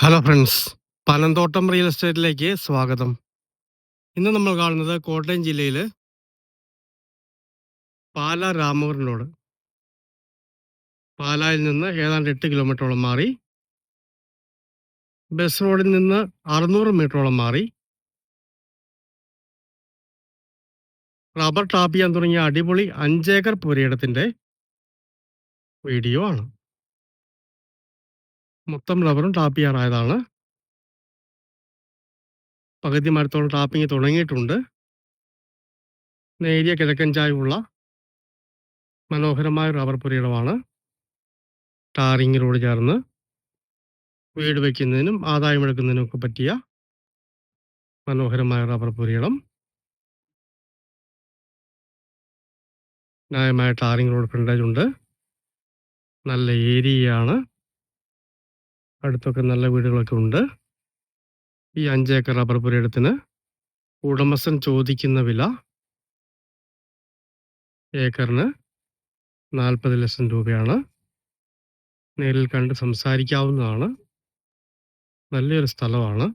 Hello friends Panamthottam real എസ്റ്റേറ്റിലേക്ക് സ്വാഗതം. ഇന്ന് നമ്മൾ കാണുന്നത് കോട്ടയം ജില്ലയിൽ പാല റോഡ് പാലായിൽ നിന്ന് ഏതാണ്ട് എട്ട് കിലോമീറ്ററോളം മാറി. ബസ് റോഡിൽ നിന്ന് അറുന്നൂറ് മീറ്ററോളം മാറി. റബ്ബർ ടാപ്പ് ചെയ്യാൻ തുടങ്ങിയ അടിപൊളി അഞ്ചേക്കർ പുരയിടത്തിന്റെ വീഡിയോ ആണ്. മൊത്തം റബ്ബറും ടാപ്പ് ചെയ്യാറായതാണ് പകുതി മരത്തോളം ടാപ്പിംഗ് തുടങ്ങിയിട്ടുണ്ട്. നേരിയ കിഴക്കൻ ചായവുള്ള മനോഹരമായ റബ്ബർ പുരയിടമാണ് ടാറിങ്ങിനോട് ചേർന്ന് വീട് വയ്ക്കുന്നതിനും ആദായം എടുക്കുന്നതിനും ഒക്കെ പറ്റിയ മനോഹരമായ റബ്ബർ പുരയിടം ന്യായമായ ടാറിംഗ് റോഡ് ഫ്രണ്ടേജ് ഉണ്ട്. നല്ല ഏരിയയാണ്. അടുത്തൊക്കെ നല്ല വീടുകളൊക്കെ ഉണ്ട്. ഈ അഞ്ചേക്കർ റബ്ബർ പുരയിടത്തിന് ഉടമസ്ഥൻ ചോദിക്കുന്ന വില ഏക്കറിന് നാൽപ്പത് ലക്ഷം രൂപയാണ്. നേരിൽ കണ്ട് സംസാരിക്കാവുന്നതാണ്. നല്ലൊരു സ്ഥലമാണ്.